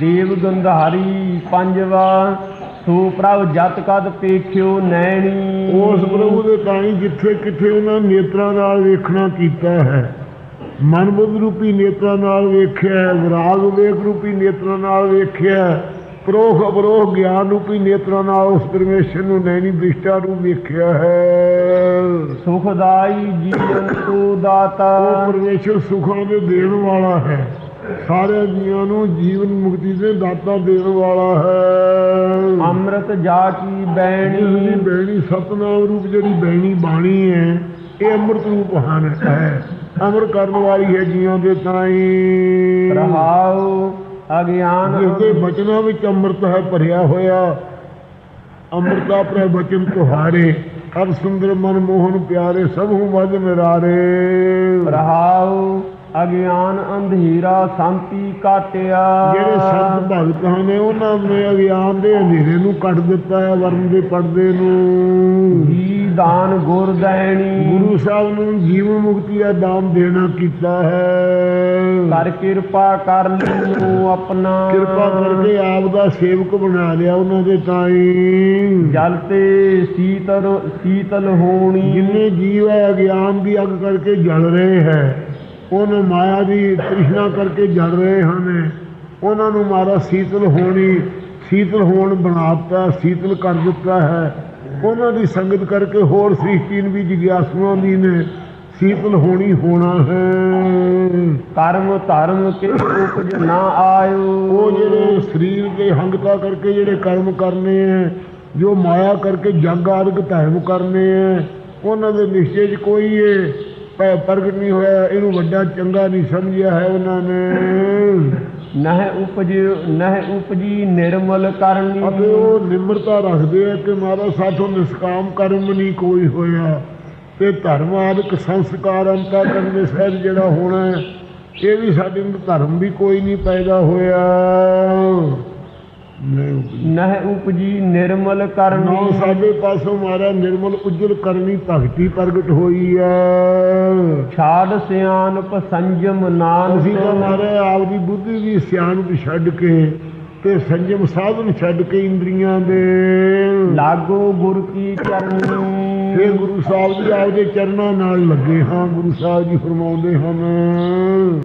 ਦੇਵ ਗੰਧਾਰੀ ਪੰਜਵਾ ਸੋ ਪ੍ਰਭ ਜਤ ਕਦ ਪੇਖਿਓ ਨੈਣੀ। ਉਸ ਪ੍ਰਭੂ ਦੇ ਤਾਈ ਜਿੱਥੇ ਕਿੱਥੇ ਉਹਨਾਂ ਨੇਤਰਾਂ ਨਾਲ ਵੇਖਣਾ ਕੀਤਾ ਹੈ। ਮਨ ਬੁੱਧ ਰੂਪੀ ਨੇਤਰਾਂ ਨਾਲ ਵੇਖਿਆ ਹੈ, ਵਿਰਾਗ ਵੇਖ ਰੂਪੀ ਨੇਤਰਾਂ ਨਾਲ ਵੇਖਿਆ ਹੈ, ਪ੍ਰੋਖ ਅਪਰੋਖ ਗਿਆਨ ਰੂਪੀ ਨੇਤਰਾਂ ਨਾਲ ਉਸ ਪਰਮੇਸ਼ਰ ਨੂੰ ਨੈਣੀ ਦ੍ਰਿਸ਼ਟਾ ਨੂੰ ਵੇਖਿਆ ਹੈ। ਸੁਖਦਾਈ ਜੀਵਨ ਤੂ ਦਾਤਾ। ਉਹ ਪਰਮੇਸ਼ਰ ਸੁਖਾਂ ਦੇ ਦੇਣ ਵਾਲਾ ਹੈ। ਸਾਰੇ ਜੀਵਾਂ ਨੂੰ ਜੀਵਨ ਮੁਕਤੀ ਦੇ ਦਾਤਾ ਦੇਣ ਵਾਲਾ ਹੈ। ਅੰਮ੍ਰਿਤ ਜਾ ਕੀ ਬੈਣੀ ਬੈਣੀ ਸਤਨਾਮ ਰੂਪ ਜਿਹੜੀ ਬੈਣੀ ਬਾਣੀ ਹੈ ਇਹ ਅੰਮ੍ਰਿਤ ਰੂਪ ਹਨ ਹੈ। ਅਮਰ ਕਰਨ ਵਾਲੀ ਹੈ ਜੀਵਾਂ ਦੇ ਤਾਈ। ਰਹਾਉ ਅਗਿਆਨ ਦੇ ਬਚਨਾਂ ਵਿੱਚ ਅੰਮ੍ਰਿਤ ਹੈ ਭਰਿਆ ਹੋਇਆ। ਅੰਮ੍ਰਿਤਾ ਪ੍ਰੈ ਬਚਨ ਤੁਹਾਰੇ। ਅਬ ਸੁੰਦਰ ਮਨ ਮੋਹਨ ਪਿਆਰੇ ਸਭ ਵਜ ਮਿਰਾਰੇ ਰਹਾਉ ਅਗਿਆਨ ਅੰਧੇਰਾ ਸ਼ਾਂਤੀ ਕਾਟਿਆ। ਜਿਹੜੇ ਸੰਤ ਭਗਤ ਹਨ ਉਹਨਾਂ ਨੇ ਅਗਿਆਨ ਦੇ ਹਨੇਰੇ ਨੂੰ ਕੱਢ ਦਿੱਤਾ ਹੈ ਵਰਮ ਦੇ ਪਰਦੇ ਨੂੰ। ਜੀ ਦਾਨ ਗੁਰ ਦੈਣੀ ਗੁਰੂ ਸਾਹਿਬ ਨੂੰ ਜੀਵਨ ਮੁਕਤੀ ਦਾ ਦਾਨ ਦੇਣਾ ਕੀਤਾ ਹੈ। ਕਰ ਕਿਰਪਾ ਕਰ ਲਿਓ ਆਪਣਾ। ਕਿਰਪਾ ਕਰਕੇ ਆਪ ਦਾ ਸੇਵਕ ਬਣਾ ਲਿਆ ਉਹਨਾਂ ਦੇ ਤਾਈ। ਜਲ ਤੇ ਸੀਤਲ ਸੀਤਲ ਹੋਣੀ। ਜਿੰਨੇ ਜੀਵ ਹੈ ਅਗਿਆਨ ਦੀ ਅੱਗ ਕਰਕੇ ਜਲ ਰਹੇ ਹੈ। ਉਹਨੂੰ ਮਾਇਆ ਦੀ ਤ੍ਰਿਸ਼ਨਾ ਕਰਕੇ ਜਲ ਰਹੇ ਹਨ। ਉਹਨਾਂ ਨੂੰ ਮਾਰਾ ਸੀਤਲ ਹੋਣੀ ਸੀਤਲ ਹੋਣ ਬਣਾਤਾ ਸੀਤਲ ਕਰ ਦਿੱਤਾ ਹੈ। ਉਹਨਾਂ ਦੀ ਸੰਗਤ ਕਰਕੇ ਹੋਰ ਸ੍ਰਿਸ਼ਟੀ ਨੂੰ ਵੀ ਜਿਗਿਆਸੂਆਂ ਦੀ ਨੇ ਸੀਤਲ ਹੋਣੀ ਹੋਣਾ ਹੈ। ਕਰਮ ਧਰਮ ਕੇ ਉਪਜ ਨਾ ਆਇਓ। ਉਹ ਜਿਹੜੇ ਸਰੀਰ ਦੇ ਹੰਗਤਾ ਕਰਕੇ ਜਿਹੜੇ ਕਰਮ ਕਰਨੇ ਹੈ ਜੋ ਮਾਇਆ ਕਰਕੇ ਜਗ ਆਦਿਕ ਧਰਮ ਕਰਨੇ ਹੈ ਉਹਨਾਂ ਦੇ ਨਿਸ਼ਚੇ 'ਚ ਕੋਈ ਪ- ਪ੍ਰਗਟ ਨਹੀਂ ਹੋਇਆ ਇਹਨੂੰ ਵੱਡਾ ਚੰਗਾ ਨਹੀਂ ਸਮਝਿਆ ਹੈ ਉਹਨਾਂ ਨੇ। ਨਹਿ ਉਪਜ ਨਹਿ ਉਪਜੀ ਨਿਰਮਲ ਕਰਨੀ ਅਤੇ ਉਹ ਨਿਮਰਤਾ ਰੱਖਦੇ ਆ ਕਿ ਮਹਾਰਾਜ ਸਾਥੋਂ ਨਿਸਕਾਮ ਕਰਮ ਨਹੀਂ ਕੋਈ ਹੋਇਆ। ਤੇ ਧਰਮ ਆਦਿਕ ਸੰਸਕਾਰ ਅੰਤਾ ਕਰਨ ਸਹਿਜ ਜਿਹੜਾ ਹੋਣਾ ਹੈ ਇਹ ਵੀ ਸਾਡੇ ਅੰਦਰ ਧਰਮ ਵੀ ਕੋਈ ਨਹੀਂ ਪੈਦਾ ਹੋਇਆ। ਨਹੀਂ ਉਪਜੀ। ਨਿਰਮਲ ਨਾ ਕਰਨੀ ਸਾਡੇ ਪਾਸੋਂ ਮਾਰਾ ਨਿਰਮਲ ਉਜਲ ਕਰਨੀ ਭਗਤੀ ਪ੍ਰਗਟ ਹੋਈ ਹੈ। ਛਾੜ ਸਿਆਨਪ ਸੰਜਮ ਅਸੀਂ ਤਾਂ ਨਾਨਕ ਮਾਰੇ ਆਪ ਦੀ ਬੁੱਧੀ ਦੀ ਸਿਆਣਪ ਛੱਡ ਕੇ ਤੇ ਸੰਜਮ ਸਾਧਨ ਛੱਡ ਕੇ ਇੰਦਰੀਆਂ ਦੇ। ਲਾਗੋ ਗੁਰ ਕੀ ਚਰਨੀ ਫਿਰ ਗੁਰੂ ਸਾਹਿਬ ਜੀ ਆਪਦੇ ਚਰਨਾਂ ਨਾਲ ਲੱਗੇ ਹਾਂ ਗੁਰੂ ਸਾਹਿਬ ਜੀ ਫਰਮਾਉਂਦੇ ਹਨ।